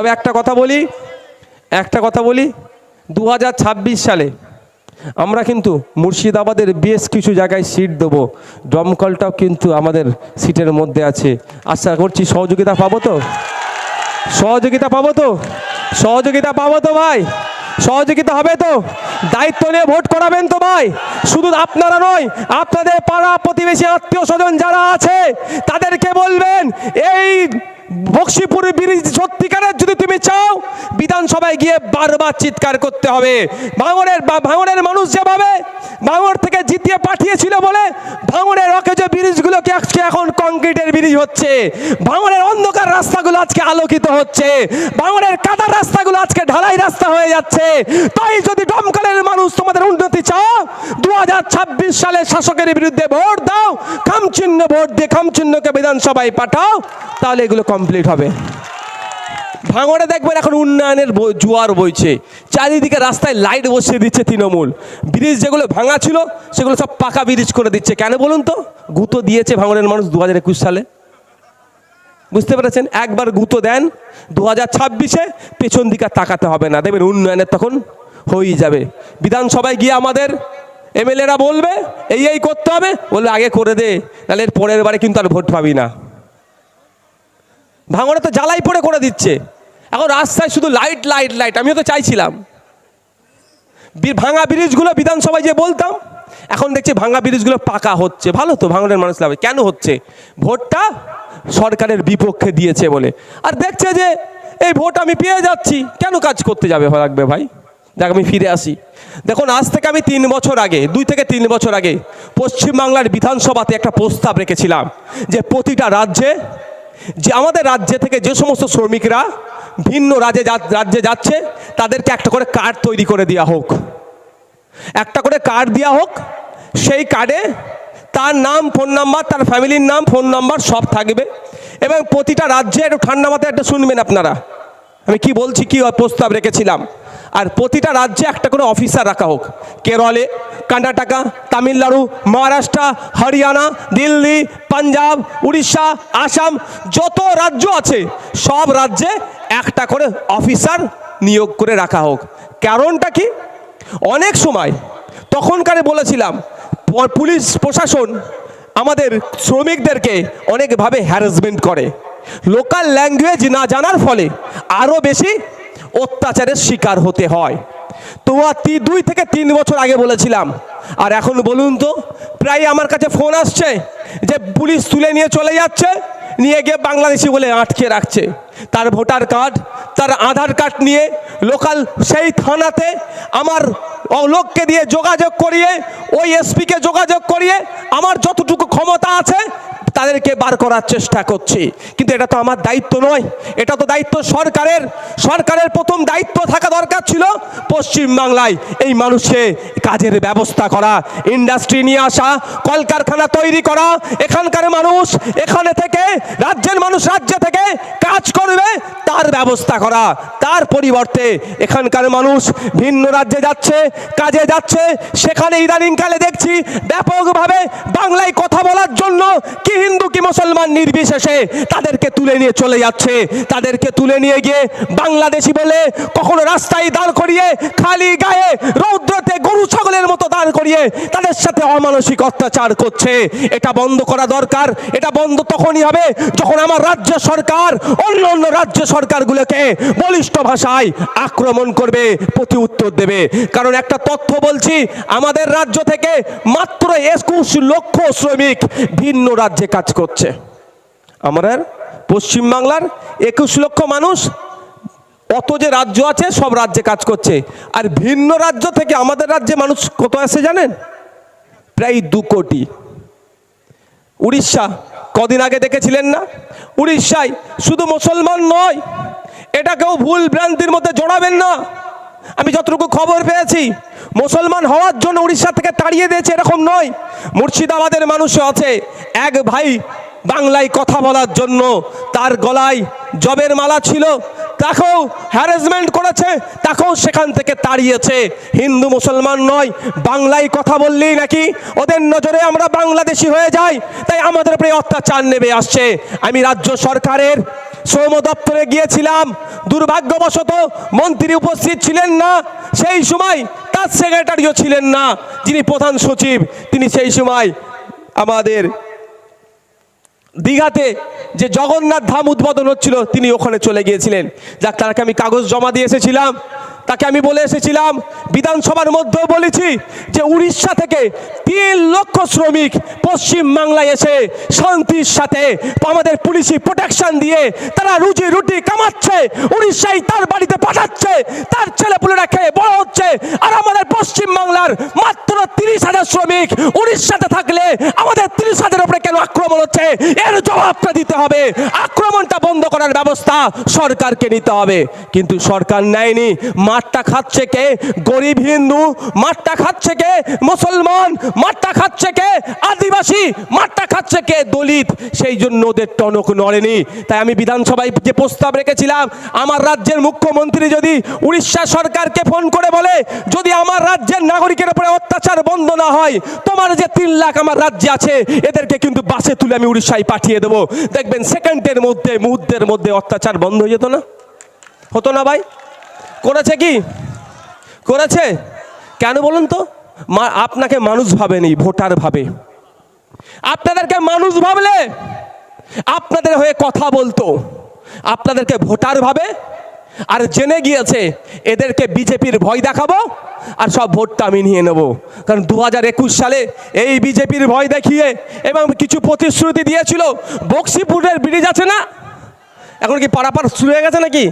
তবে একটা কথা বলি, একটা কথা বলি দু হাজার ছাব্বিশ সালে আমরা কিন্তু মুর্শিদাবাদের বেশ কিছু জায়গায় সিট দেবো। দমকলটাও কিন্তু আমাদের সিটের মধ্যে আছে। আশা করছি সহযোগিতা পাবো তো? সহযোগিতা পাবো তো? সহযোগিতা পাবো তো ভাই? সহযোগিতা হবে তো? দায়িত্ব নিয়ে ভোট করাবেন তো ভাই? শুধু আপনারা নয়, আপনাদের পাড়া প্রতিবেশী আত্মীয় স্বজন যারা আছে, তাদেরকে বলবেন, এই বক্সিপুর ব্রিজ সত্যিকারের যদি তুমি চাও, বিধানসভায় গিয়ে বারবার চিৎকার করতে হবে। ভাঙড়ের ভাঙড়ের মানুষ যেভাবে ভাঙড় থেকে জিতিয়ে পাঠিয়েছিল বলে ভাঙড়ের অকেজো ব্রিজগুলোকে আজকে এখন কংক্রিটের ব্রিজ হচ্ছে। ভাঙড়ের অন্ধকার রাস্তাগুলো আজকে আলোকিত হচ্ছে। ভাঙড়ের কাদা রাস্তাগুলো আজকে ঢালাই রাস্তা হয়ে যাচ্ছে। তাই যদি দমকলের মানুষ তোমাদের উন্নতি চাও দু সালে শাসকের বিরুদ্ধে ভোট দাও, খামচিহ্ন ভোট দিয়ে খামচিহ্নকে বিধানসভায় পাঠাও, তাহলে এগুলো কমপ্লিট হবে। ভাঙড়ে দেখবেন এখন উন্নয়নের জোয়ার বইছে। চারিদিকে রাস্তায় লাইট বসিয়ে দিচ্ছে তৃণমূল। ব্রিজ যেগুলো ভাঙা ছিল, সেগুলো সব পাকা ব্রিজ করে দিচ্ছে। কেন বলুন তো? গুঁতো দিয়েছে ভাঙড়ের মানুষ দু হাজার একুশ সালে। বুঝতে পেরেছেন? একবার গুঁতো দেন দু হাজার ছাব্বিশে পেছন দিকে তাকাতে হবে না। দেখবেন উন্নয়নের তখন হয়েই যাবে। বিধানসভায় গিয়ে আমাদের এমএলএরা বলবে, এই এই করতে হবে। বলবে, আগে করে দে। তাহলে পরের বারে কিন্তু আর ভোট পাবি না। ভাঙড়ে তো জ্বালাই পড়ে করে দিচ্ছে। এখন রাস্তায় শুধু লাইট লাইট লাইট আমিও তো চাইছিলাম। ভাঙা ব্রিজগুলো বিধানসভায় যে বলতাম, এখন দেখছি ভাঙা ব্রিজগুলো পাকা হচ্ছে। ভালো তো, ভাঙনের মানুষ লাভ কেন হচ্ছে? ভোটটা সরকারের বিপক্ষে দিয়েছে বলে। আর দেখছে যে এই ভোট আমি পেয়ে যাচ্ছি। কেন কাজ করতে যাবে লাগবে ভাই? দেখ, আমি ফিরে আসি। দেখুন, আজ থেকে আমি তিন বছর আগে, দুই থেকে তিন বছর আগে পশ্চিমবাংলার বিধানসভাতে একটা প্রস্তাব রেখেছিলাম যে প্রতিটা রাজ্যে যে আমাদের রাজ্যে থেকে যে সমস্ত শ্রমিকরা ভিন্ন রাজ্যে রাজ্যে যাচ্ছে, তাদেরকে একটা করে কার্ড তৈরি করে দেওয়া হোক। একটা করে কার্ড দেওয়া হোক, সেই কার্ডে তার নাম, ফোন নাম্বার, তার ফ্যামিলির নাম, ফোন নাম্বার সব থাকবে। এবং প্রতিটা রাজ্যে একটু ঠান্ডা মাথায় একটা শুনবেন আপনারা। আমি কি বলছি, কি প্রস্তাব রেখেছিলাম? আর প্রতিটা রাজ্যে একটা করে অফিসার রাখা হোক। কেরলে, কর্ণাটকা, তামিলনাড়ু, মহারাষ্ট্র, হরিয়ানা, দিল্লি, পাঞ্জাব, উড়িষ্যা, আসাম, যত রাজ্য আছে, সব রাজ্যে একটা করে অফিসার নিয়োগ করে রাখা হোক। কারণটা কি? অনেক সময় তখনকারে বলেছিলাম পুলিশ প্রশাসন আমাদের শ্রমিকদেরকে অনেকভাবে হ্যারাসমেন্ট করে। লোকাল ল্যাঙ্গুয়েজ না জানার ফলে আরও বেশি অত্যাচারের শিকার হতে হয়। তো তি- দুই থেকে তিন বছর আগে বলেছিলাম। আর এখন বলুন তো, প্রায় আমার কাছে ফোন আসছে যে পুলিশ তুলে নিয়ে চলে যাচ্ছে, নিয়ে গিয়ে বাংলাদেশি বলে আটকে রাখছে। তার ভোটার কার্ড, তার আধার কার্ড নিয়ে লোকাল সেই থানাতে আমার লোককে দিয়ে যোগাযোগ করিয়ে, ওই এসপিকে যোগাযোগ করিয়ে আমার যতটুকু ক্ষমতা আছে তাদেরকে বার করার চেষ্টা করছি। কিন্তু এটা তো আমার দায়িত্ব নয়। এটা তো দায়িত্ব সরকারের। সরকারের প্রথম দায়িত্ব থাকা দরকার ছিল পশ্চিম বাংলায় এই মানুষকে কাজের ব্যবস্থা করা, ইন্ডাস্ট্রি নিয়ে আসা, কলকারখানা তৈরি করা, এখানকার মানুষ এখানে থেকে, রাজ্যের মানুষ রাজ্য থেকে কাজ করবে, তার ব্যবস্থা করা। তার পরিবর্তে এখানকার মানুষ ভিন্ন রাজ্যে যাচ্ছে, কাজে যাচ্ছে। সেখানে ইদানিংকালে দেখছি ব্যাপকভাবে বাংলায় কথা বলার জন্য কি হিন্দু কি মুসলমান নির্বিশেষে তাদেরকে তুলে নিয়ে চলে যাচ্ছে। তাদেরকে তুলে নিয়ে গিয়ে বাংলাদেশি বলে কখনো রাস্তায় দাঁড় করিয়ে, খালি গায়ে রৌদ্রতে গরু ছাগলের মতো দাঁড় করিয়ে তাদের সাথে অমানসিক অত্যাচার করছে। এটা বন্ধ করা দরকার। এটা বন্ধ তখনই হবে যখন আমার রাজ্য সরকার, অন্য অন্য রাজ্য সরকারগুলোকে বলিষ্ঠ ভাষায় আক্রমণ করবে, প্রতি উত্তর দেবে। কারণ একটা তথ্য বলছি, আমাদের রাজ্য থেকে মাত্র একুশ লক্ষ শ্রমিক ভিন্ন রাজ্যে কাজ করছে। আমাদের পশ্চিমবাংলার একুশ লক্ষ মানুষ, অত যে রাজ্য আছে, সব রাজ্যে কাজ করছে। আর ভিন্ন রাজ্য থেকে আমাদের রাজ্যে মানুষ কত আসে জানেন? প্রায় দু কোটি। উড়িষ্যা, কদিন আগে দেখেছিলেন না? উড়িষ্যায় শুধু মুসলমান নয়, এটাকেও ভুল ভ্রান্তির মধ্যে জড়াবেন না। আমি যতটুকু খবর পেয়েছি, মুসলমান হওয়ার জন্য উড়িষ্যা থেকে তাড়িয়ে দিয়েছে এরকম নয়। মুর্শিদাবাদের মানুষও আছে, এক ভাই বাংলায় কথা বলার জন্য তার গলায় জবের মালা ছিল, তাকেও হ্যারাসমেন্ট করেছে, তাকেও সেখান থেকে তাড়িয়েছে। হিন্দু মুসলমান নয়, বাংলায় কথা বললেই নাকি ওদের নজরে আমরা বাংলাদেশি হয়ে যাই, তাই আমাদের উপরে অত্যাচার নেমে আসছে। আমি রাজ্য সরকারের শ্রম দপ্তরে গিয়েছিলাম। দুর্ভাগ্যবশত মন্ত্রী উপস্থিত ছিলেন না। সেই সময় তার সেক্রেটারিও ছিলেন না, যিনি প্রধান সচিব। তিনি সেই সময় আমাদের দীঘাতে যে জগন্নাথ ধাম উদ্বোধন হচ্ছিল, তিনি ওখানে চলে গিয়েছিলেন। যাক তাকে আমি কাগজ জমা দিয়ে এসেছিলাম। তাকে আমি বলে এসেছিলাম, বিধানসভার মধ্যেও বলেছি যে উড়িষ্যা থেকে তিন লক্ষ শ্রমিক পশ্চিম বাংলায় এসে শান্তির সাথে আমাদের পুলিশি প্রোটেকশন দিয়ে তারা রুজি রুটি কামাচ্ছে, উড়িষ্যায় তার বাড়িতে পাঠাচ্ছে, তার ছেলেপুলেরা খেয়ে বড় হচ্ছে, আর আমাদের পশ্চিম বাংলার মাত্র তিরিশ হাজার শ্রমিক উড়িষ্যাতে থাকলে আমাদের তিরিশ হাজার উপরে কেন আক্রমণ হচ্ছে? এর জবাবটা দিতে হবে। আক্রমণটা বন্ধ করার ব্যবস্থা সরকারকে নিতে হবে। কিন্তু সরকার নেয়নি মাঠটা খাচ্ছে কে? গরিব হিন্দু, মাঠটা খাচ্ছে কে? মুসলমান, মাঠটা খাচ্ছে কে? আদিবাসী, মাঠটা খাচ্ছে কে? দলিত। সেই জন্য ওদের টনক নড়েনি। তাই আমি বিধানসভায় যে প্রস্তাব রেখেছিলাম, আমার রাজ্যের মুখ্যমন্ত্রী যদি উড়িষ্যা সরকারকে ফোন করে বলে, যদি আমার রাজ্যের নাগরিকের উপরে অত্যাচার বন্ধ না হয়, তোমার যে তিন লাখ আমার রাজ্যে আছে, এদেরকে কিন্তু বাসে তুলে আমি উড়িষ্যায় পাঠিয়ে দেবো। দেখবেন সেকেন্ডের মধ্যে, মুহূর্তের মধ্যে অত্যাচার বন্ধ হয়ে যেত না? হতো না ভাই? করেছে কি? করেছে? কেন বলুন তো? আপনাকে মানুষ ভাবেনি, ভোটার ভাবে। আপনাদেরকে মানুষ ভাবলে আপনাদের হয়ে কথা বলতো। আপনাদেরকে ভোটার ভাবে। আর জেনে গিয়েছে, এদেরকে বিজেপির ভয় দেখাবো আর সব ভোটটা আমি নিয়ে নেব। কারণ দু হাজার একুশ সালে এই বিজেপির ভয় দেখিয়ে এবং কিছু প্রতিশ্রুতি দিয়েছিল, বক্সিপুরের ব্রিজ আছে না? এখন কি পারাপার শুরু হয়ে গেছে নাকি?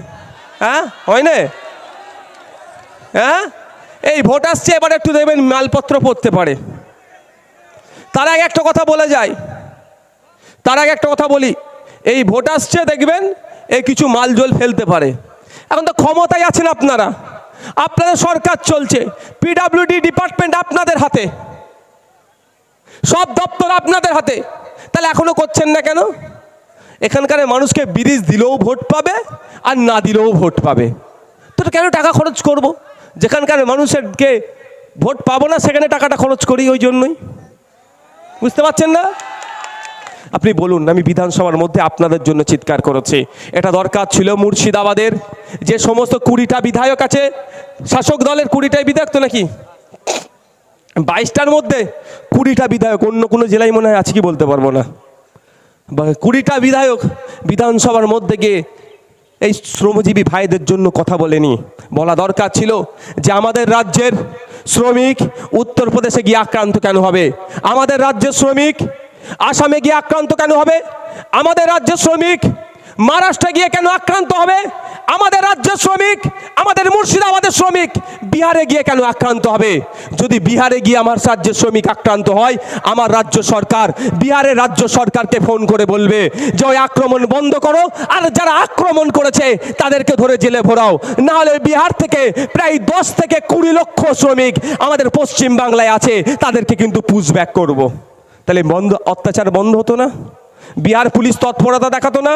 হ্যাঁ? হয় না? হ্যাঁ? এই ভোট আসছে, এবার একটু দেখবেন মালপত্র পড়তে পারে। তার আগে একটা কথা বলে যায় তার আগে একটা কথা বলি। এই ভোট আসছে, দেখবেন, এই কিছু মাল জল ফেলতে পারে। এখন তো ক্ষমতায় আছেন আপনারা। আপনাদের সরকার চলছে। পিডাব্লিউডি ডিপার্টমেন্ট আপনাদের হাতে। সব দপ্তর আপনাদের হাতে। তাহলে এখনও করছেন না কেন? এখানকার মানুষকে ব্রিজ দিলেও ভোট পাবে, আর না দিলেও ভোট পাবে। তো কেন টাকা খরচ করব? যেখানকার মানুষেরকে ভোট পাবো না, সেখানে টাকাটা খরচ করি ওই জন্যই। বুঝতে পারছেন না? আপনি বলুন, আমি বিধানসভার মধ্যে আপনাদের জন্য চিৎকার করেছি। এটা দরকার ছিল মুর্শিদাবাদের। যে সমস্ত কুড়িটা বিধায়ক আছে, শাসক দলের কুড়িটাই বিধায়ক তো নাকি? বাইশটার মধ্যে কুড়িটা বিধায়ক, অন্য কোনো জেলায় মনে হয় আছে কি বলতে পারব না? কুড়িটা বিধায়ক বিধানসভার মধ্যে গিয়ে এই শ্রমজীবী ভাইদের জন্য কথা বলেনি। বলা দরকার ছিল যে আমাদের রাজ্যের শ্রমিক উত্তরপ্রদেশে গিয়ে আক্রান্ত কেন হবে? আমাদের রাজ্যের শ্রমিক আসামে গিয়ে আক্রান্ত কেন হবে? আমাদের রাজ্যের শ্রমিক মহারাষ্ট্রে গিয়ে কেন আক্রান্ত হবে? আমাদের রাজ্যের শ্রমিক, আমাদের মুর্শিদাবাদের শ্রমিক, বিহারে গিয়ে কেন আক্রান্ত হবে? যদি বিহারে গিয়ে আমার রাজ্যের শ্রমিক আক্রান্ত হয়, আমার রাজ্য সরকার, বিহারের রাজ্য সরকারকে ফোন করে বলবে, যে ওই আক্রমণ বন্ধ করো, আর যারা আক্রমণ করেছে, তাদেরকে ধরে জেলে ভরাও। না হলে বিহার থেকে প্রায় দশ থেকে কুড়ি লক্ষ শ্রমিক আমাদের পশ্চিম বাংলায় আছে, তাদেরকে কিন্তু পুশব্যাক করব। তাহলে বন্ধ, অত্যাচার বন্ধ হতো না? বিহার পুলিশ তৎপরতা দেখাতো না?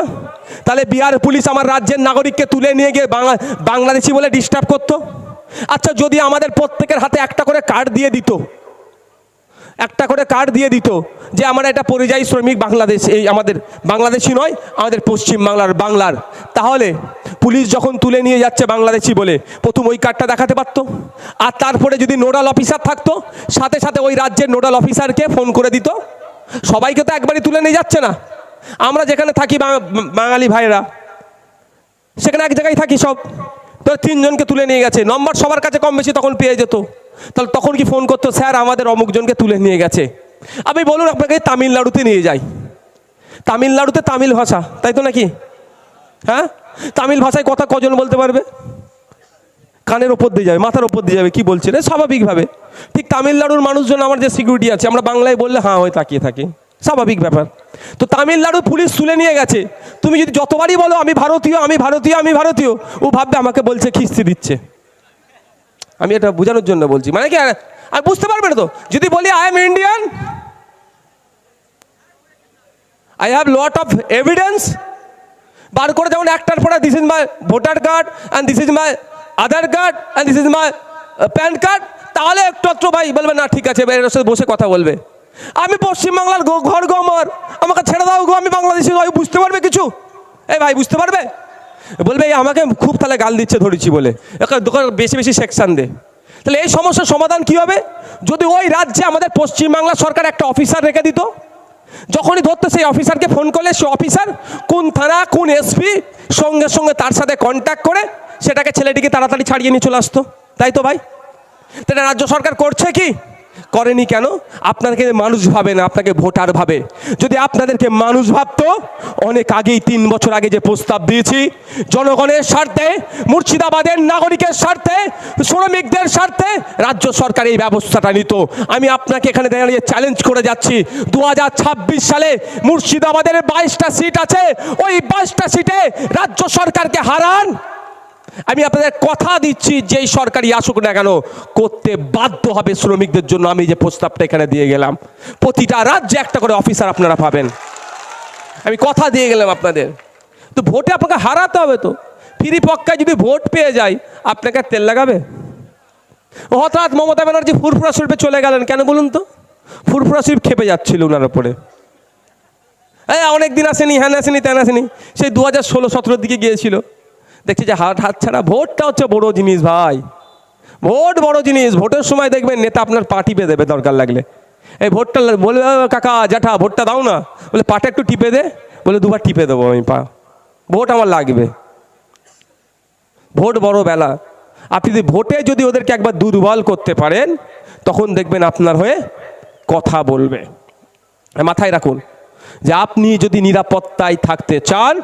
তাহলে বিহার পুলিশ আমার রাজ্যের নাগরিককে তুলে নিয়ে গিয়ে বাংলা বাংলাদেশি বলে ডিস্টার্ব করতো? আচ্ছা যদি আমাদের প্রত্যেকের হাতে একটা করে কার্ড দিয়ে দিত, একটা করে কার্ড দিয়ে দিত যে আমরা এটা পরিযায়ী শ্রমিক বাংলাদেশ এই আমাদের বাংলাদেশি নয়, আমাদের পশ্চিম বাংলার বাংলার। তাহলে পুলিশ যখন তুলে নিয়ে যাচ্ছে বাংলাদেশি বলে, প্রথম ওই কার্ডটা দেখাতে পারতো? আর তারপরে যদি নোডাল অফিসার থাকতো, সাথে সাথে ওই রাজ্যের নোডাল অফিসারকে ফোন করে দিত সবাইকে তো একবারই তুলে নিয়ে যাচ্ছে না। আমরা যেখানে থাকি বাঙালি ভাইরা সেখানে এক জায়গায় থাকি সব। তো তিনজনকে তুলে নিয়ে গেছে। নম্বর সবার কাছে কম বেশি তখন পেয়ে যেত। তাহলে তখন কি ফোন করতো, স্যার, আমাদের অমুকজনকে তুলে নিয়ে গেছে। আমি বলুন, আপনাকে তামিলনাড়ুতে নিয়ে যাই। তামিলনাড়ুতে তামিল ভাষা, তাই তো নাকি? হ্যাঁ? তামিল ভাষায় কথা কজন বলতে পারবে? কানের ওপর দিয়ে যাবে, মাথার ওপর দিয়ে যাবে, কি বলছে এ স্বাভাবিকভাবে। ঠিক তামিলনাড়ুর মানুষজন আমার যে সিকিউরিটি আছে, আমরা বাংলায় বললে হ্যাঁ হয়ে তাকিয়ে থাকি। স্বাভাবিক ব্যাপার। তো তামিলনাড়ু পুলিশ তুলে নিয়ে গেছে। তুমি যদি যতবারই বলো, আমি ভারতীয় আমি ভারতীয় আমি ভারতীয়, ও ভাববে আমাকে বলছে, খিস্তি দিচ্ছে। আমি এটা বোঝানোর জন্য বলছি। মানে কি, আর বুঝতে পারবে না তো? যদি বলি I am Indian I have lot of evidence বার করে যেমন একটার পরে this is my voter card and this is my Aadhaar card and this is my PAN card তাহলে একটু একটু ভাই বলবে, না, ঠিক আছে, এর সাথে বসে কথা বলবে। আমি পশ্চিমবাংলার ঘর গো আমার, আমাকে ছেড়ে দাও গো, আমি বাংলাদেশি ভাই বুঝতে পারবে কিছু? এই ভাই, বুঝতে পারবে? বলবে, এই আমাকে খুব তাহলে গাল দিচ্ছে, ধরেছি বলে। একে দোকান বেশি বেশি সেকশন দে। তাহলে এই সমস্যার সমাধান কি হবে? যদি ওই রাজ্যে আমাদের পশ্চিমবাংলা সরকার একটা অফিসার রেখে দিত, যখনই ধরতো সেই অফিসারকে ফোন করলে, সে অফিসার কোন থানা, কোন এসপি সঙ্গে সঙ্গে তার সাথে কন্ট্যাক্ট করে সেটাকে ছেলেটিকে তাড়াতাড়ি ছাড়িয়ে নিয়ে চলে আসতো। তাই তো ভাই? তাহলে রাজ্য সরকার করছে কি? করেনি কেন? আপনাকে মানুষ ভাবে না, আপনাকে ভোটার ভাবে। যদি আপনাদেরকে মানুষ ভাবতো, অনেক আগেই তিন বছর আগে যে প্রস্তাব দিয়েছি, জনগণের স্বার্থে, মুর্শিদাবাদের নাগরিকের স্বার্থে, শ্রমিকদের স্বার্থে রাজ্য সরকার এই ব্যবস্থাটা নিত। আমি আপনাকে এখানে দাঁড়িয়ে চ্যালেঞ্জ করে যাচ্ছি। দু হাজার ছাব্বিশ সালে মুর্শিদাবাদের বাইশটা সিট আছে, ওই বাইশটা সিটে রাজ্য সরকারকে হারান আমি আপনাদের কথা দিচ্ছি, যেই সরকারি আসুক না কেন, করতে বাধ্য হবে শ্রমিকদের জন্য। আমি যে প্রস্তাবটা এখানে দিয়ে গেলাম, প্রতিটা রাজ্যে একটা করে অফিসার আপনারা পাবেন। আমি কথা দিয়ে গেলাম আপনাদের। তো ভোটে আপনাকে হারাতে হবে তো। ফিরি পক্কায় যদি ভোট পেয়ে যায় আপনাকে তেল লাগাবে? হঠাৎ মমতা ব্যানার্জি ফুরফুরা শরীফে চলে গেলেন কেন বলুন তো? ফুরফুরা শরীফ খেপে যাচ্ছিল ওনার ওপরে হ্যাঁ অনেক দিন আসেনি, হ্যান আসেনি তেন আসেনি। সেই দু হাজার ষোলো সতেরোর দিকে গিয়েছিল। দেখছি যে হাত হাত ছাড়া ভোটটা হচ্ছে বড় জিনিস ভাই। ভোট বড় জিনিস। ভোটের সময় দেখবেন নেতা আপনার পা টিপে দেবে দরকার লাগলে। এই ভোটটা বলবে "ও কাকা, জ্যাঠা, ভোটটা দাও না। বলে, পাটা একটু টিপে দে। বলে, দুবার টিপে দেবো আমি পা। ভোট আমার লাগবে। ভোট বড় বেলা। আপনি যদি ভোটে যদি ওদেরকে একবার দুর্বল করতে পারেন, তখন দেখবেন আপনার হয়ে কথা বলবে। মাথায় রাখুন। যে আপনি যদি নিরাপত্তায় থাকতে চান,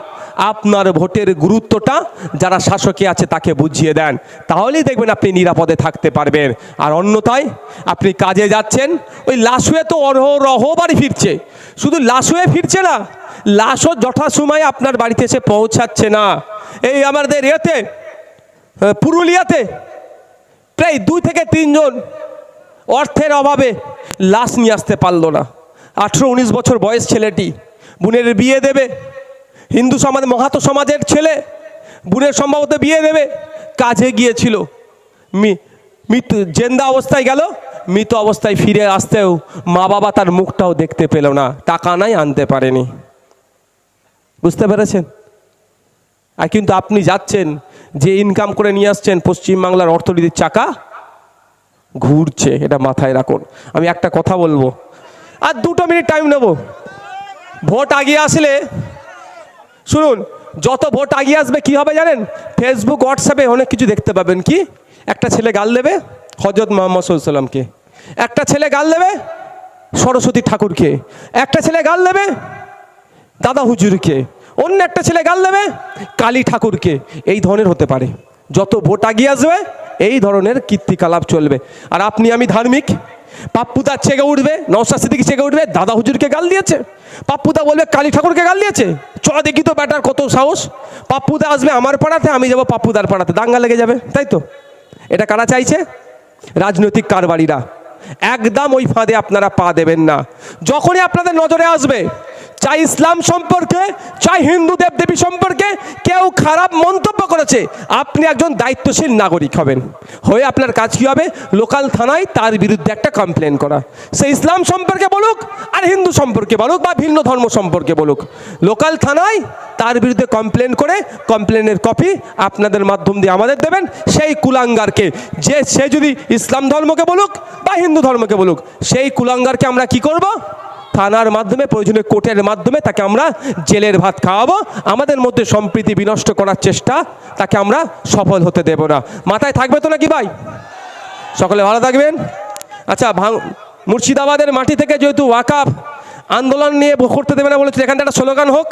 আপনার ভোটের গুরুত্বটা যারা শাসকে আছে তাকে বুঝিয়ে দেন। তাহলেই দেখবেন আপনি নিরাপদে থাকতে পারবেন। আর অন্যথায়, আপনি কাজে যাচ্ছেন, ওই লাশুয়ে তো অরহ বাড়ি ফিরছে। শুধু লাশুয়ে ফিরছে না, লাশও যথাসময়ে আপনার বাড়িতে এসে পৌঁছাচ্ছে না। এই আমাদের ইয়েতে পুরুলিয়াতে প্রায় দুই থেকে তিনজন অর্থের অভাবে লাশ নিয়ে আসতে পারল না। আঠেরো উনিশ বছর বয়স ছেলেটি। বোনের বিয়ে দেবে। হিন্দু সমাজ মহাতো সমাজের ছেলে বোনের সম্ভবত বিয়ে দেবে। কাজে গিয়েছিল। মি- মৃত্যু, জেন্দা অবস্থায় গেল। মৃত অবস্থায় ফিরে আসতেও মা বাবা তার মুখটাও দেখতে পেল না। টাকা নাই, আনতে পারেনি। বুঝতে পেরেছেন? আর কিন্তু আপনি যাচ্ছেন, যে ইনকাম করে নিয়ে আসছেন পশ্চিমবাংলার অর্থনীতির চাকা, ঘুরছে। এটা মাথায় রাখুন। আমি একটা কথা বলব। আর দুটো মিনিট টাইম নেব। ভোট আগিয়ে আসলে, শুনুন, যত ভোট আগিয়ে আসবে কি হবে জানেন? ফেসবুক হোয়াটসঅ্যাপে অনেক কিছু দেখতে পাবেন কি? একটা ছেলে গাল দেবে হজরত মোহাম্মদ সাল্লামকে একটা ছেলে গাল দেবে সরস্বতী ঠাকুরকে। একটা ছেলে গাল দেবে দাদা হুজুরকে। অন্য একটা ছেলে গাল দেবে কালী ঠাকুরকে। এই ধরনের হতে পারে। যত ভোট আগিয়ে আসবে, এই ধরনের কীর্তিকলাপ চলবে। আর আপনি আমি ধার্মিক পাপ্পুদা চেগে উঠবে নৌসাদ সিদ্দিকি চেগে উঠবে, দাদা হুজুরকে গাল দিয়েছে। পাপ্পুদা বলবে, কালী ঠাকুরকে গাল দিয়েছে। চ দেখি তো ব্যাটার কত সাহস। পাপ্পুদা আসবে আমার পাড়াতে, আমি যাব পাপ্পুদার পাড়াতে। দাঙ্গা লেগে যাবে, তাই তো? এটা কারা চাইছে? রাজনৈতিক কারবারিরা। একদম ওই ফাঁদে আপনারা পা দেবেন না। যখনই আপনাদের নজরে আসবে চাই ইসলাম সম্পর্কে, চাই হিন্দু দেবদেবী সম্পর্কে, কেউ খারাপ মন্তব্য করেছে, আপনি একজন দায়িত্বশীল নাগরিক হবেন। হয়ে আপনার কাজ কী হবে? লোকাল থানায় তার বিরুদ্ধে একটা কমপ্লেন করা। সে ইসলাম সম্পর্কে বলুক আর হিন্দু সম্পর্কে বলুক বা ভিন্ন ধর্ম সম্পর্কে বলুক। লোকাল থানায় তার বিরুদ্ধে কমপ্লেন করে কমপ্লেনের কপি আপনাদের মাধ্যম দিয়ে আমাদের দেবেন। সেই কুলাঙ্গারকে, যে সে যদি ইসলাম ধর্মকে বলুক বা হিন্দু ধর্মকে বলুক, সেই কুলাঙ্গারকে আমরা কি করব? থানার মাধ্যমে প্রয়োজনে কোর্টের মাধ্যমে তাকে আমরা জেলের ভাত খাওয়াবো। আমাদের মধ্যে সম্প্রীতি বিনষ্ট করার চেষ্টা তাকে আমরা সফল হতে দেব না। মাথায় থাকবে তো নাকি ভাই? সকলে ভালো থাকবেন। আচ্ছা মুর্শিদাবাদের মাটি থেকে যেহেতু ওয়াকাফ আন্দোলন নিয়ে করতে দেবে না বলেছে, এখানটা একটা স্লোগান হোক।